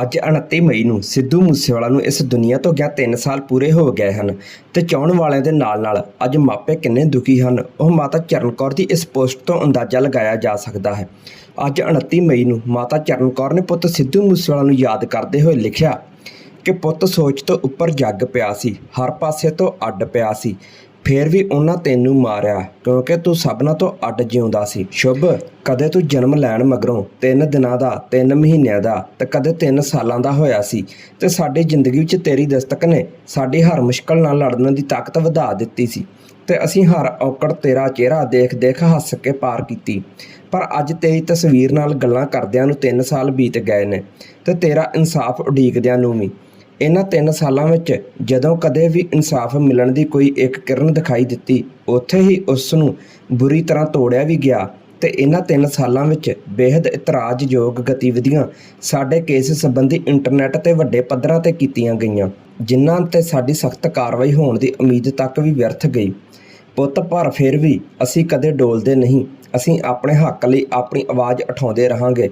ਅੱਜ 29 ਮਈ ਨੂੰ ਸਿੱਧੂ ਮੂਸੇਵਾਲਾ ਨੂੰ ਇਸ ਦੁਨੀਆ ਤੋਂ ਗਿਆ 3 ਸਾਲ ਪੂਰੇ ਹੋ ਗਏ ਹਨ ਤੇ ਚਾਹਣ ਵਾਲਿਆਂ ਦੇ ਨਾਲ-ਨਾਲ ਅੱਜ ਮਾਪੇ ਕਿੰਨੇ ਦੁਖੀ ਹਨ, ਉਹ ਮਾਤਾ ਚਰਨ ਕੌਰ ਦੀ ਇਸ ਪੋਸਟ ਤੋਂ ਅੰਦਾਜ਼ਾ ਲਗਾਇਆ ਜਾ ਸਕਦਾ ਹੈ। ਅੱਜ 29 ਮਈ ਨੂੰ ਮਾਤਾ ਚਰਨ ਕੌਰ ਨੇ ਪੁੱਤ ਸਿੱਧੂ ਮੂਸੇਵਾਲਾ ਨੂੰ ਯਾਦ ਕਰਦੇ ਹੋਏ ਲਿਖਿਆ ਕਿ ਪੁੱਤ ਸੋਚ ਤੋਂ ਉੱਪਰ ਜੱਗ ਪਿਆ ਸੀ, ਹਰ ਪਾਸੇ ਤੋਂ ਅੱਡ ਪਿਆ ਸੀ। ਫੇਰ ਵੀ ਉਹਨਾਂ ਤੈਨੂੰ ਮਾਰਿਆ, ਕਿਉਂਕਿ ਤੂੰ ਸਭਨਾਂ ਤੋਂ ਅੱਡ ਜਿਉਂਦਾ ਸੀ। ਸ਼ੁਭ, ਕਦੇ ਤੂੰ ਜਨਮ ਲੈਣ ਮਗਰੋਂ 3 ਦਿਨਾਂ ਦਾ 3 ਮਹੀਨਿਆਂ ਦਾ ਤੇ ਕਦੇ 3 ਸਾਲਾਂ ਦਾ ਹੋਇਆ ਸੀ ਤੇ ਸਾਡੀ ਜ਼ਿੰਦਗੀ ਵਿੱਚ ਤੇਰੀ ਦਸਤਕ ਨੇ ਸਾਡੀ ਹਰ ਮੁਸ਼ਕਲ ਨਾਲ ਲੜਨ ਦੀ ਤਾਕਤ ਵਧਾ ਦਿੱਤੀ ਸੀ ਤੇ ਅਸੀਂ ਹਰ ਔਕੜ ਤੇਰਾ ਚਿਹਰਾ ਦੇਖ ਦੇਖ ਹੱਸ ਕੇ ਪਾਰ ਕੀਤੀ। ਪਰ ਅੱਜ ਤੇਰੀ ਤਸਵੀਰ ਨਾਲ ਗੱਲਾਂ ਕਰਦਿਆਂ ਨੂੰ 3 ਸਾਲ ਬੀਤ ਗਏ ਨੇ ਤੇ ਤੇਰਾ ਇਨਸਾਫ ਉਡੀਕਦਿਆਂ ਨੂੰ ਵੀ। ਇਹਨਾਂ 3 ਸਾਲਾਂ ਵਿੱਚ ਜਦੋਂ ਕਦੇ ਵੀ ਇਨਸਾਫ ਮਿਲਣ ਦੀ ਕੋਈ ਇੱਕ ਕਿਰਨ ਦਿਖਾਈ ਦਿੱਤੀ, ਉੱਥੇ ਹੀ ਉਸ ਨੂੰ ਬੁਰੀ ਤਰ੍ਹਾਂ ਤੋੜਿਆ ਵੀ ਗਿਆ ਤੇ ਇਹਨਾਂ 3 ਸਾਲਾਂ ਵਿੱਚ ਬੇहद ਇਤਰਾਜ਼ਯੋਗ ਗਤੀਵਿਧੀਆਂ ਸਾਡੇ ਕੇਸ ਸੰਬੰਧੀ ਇੰਟਰਨੈਟ ਤੇ ਵੱਡੇ ਪੱਧਰਾਂ ਤੇ ਕੀਤੀਆਂ ਗਈਆਂ, ਜਿਨ੍ਹਾਂ ਤੇ ਸਾਡੀ ਸਖਤ ਕਾਰਵਾਈ ਹੋਣ ਦੀ ਉਮੀਦ ਤੱਕ ਵੀ ਵਿਅਰਥ ਗਈ। ਪੁੱਤ ਪਰ ਫਿਰ ਵੀ ਅਸੀਂ ਕਦੇ ਡੋਲਦੇ ਨਹੀਂ, ਅਸੀਂ ਆਪਣੇ ਹੱਕ ਲਈ ਆਪਣੀ ਆਵਾਜ਼ ਉਠਾਉਂਦੇ ਰਹਾਂਗੇ।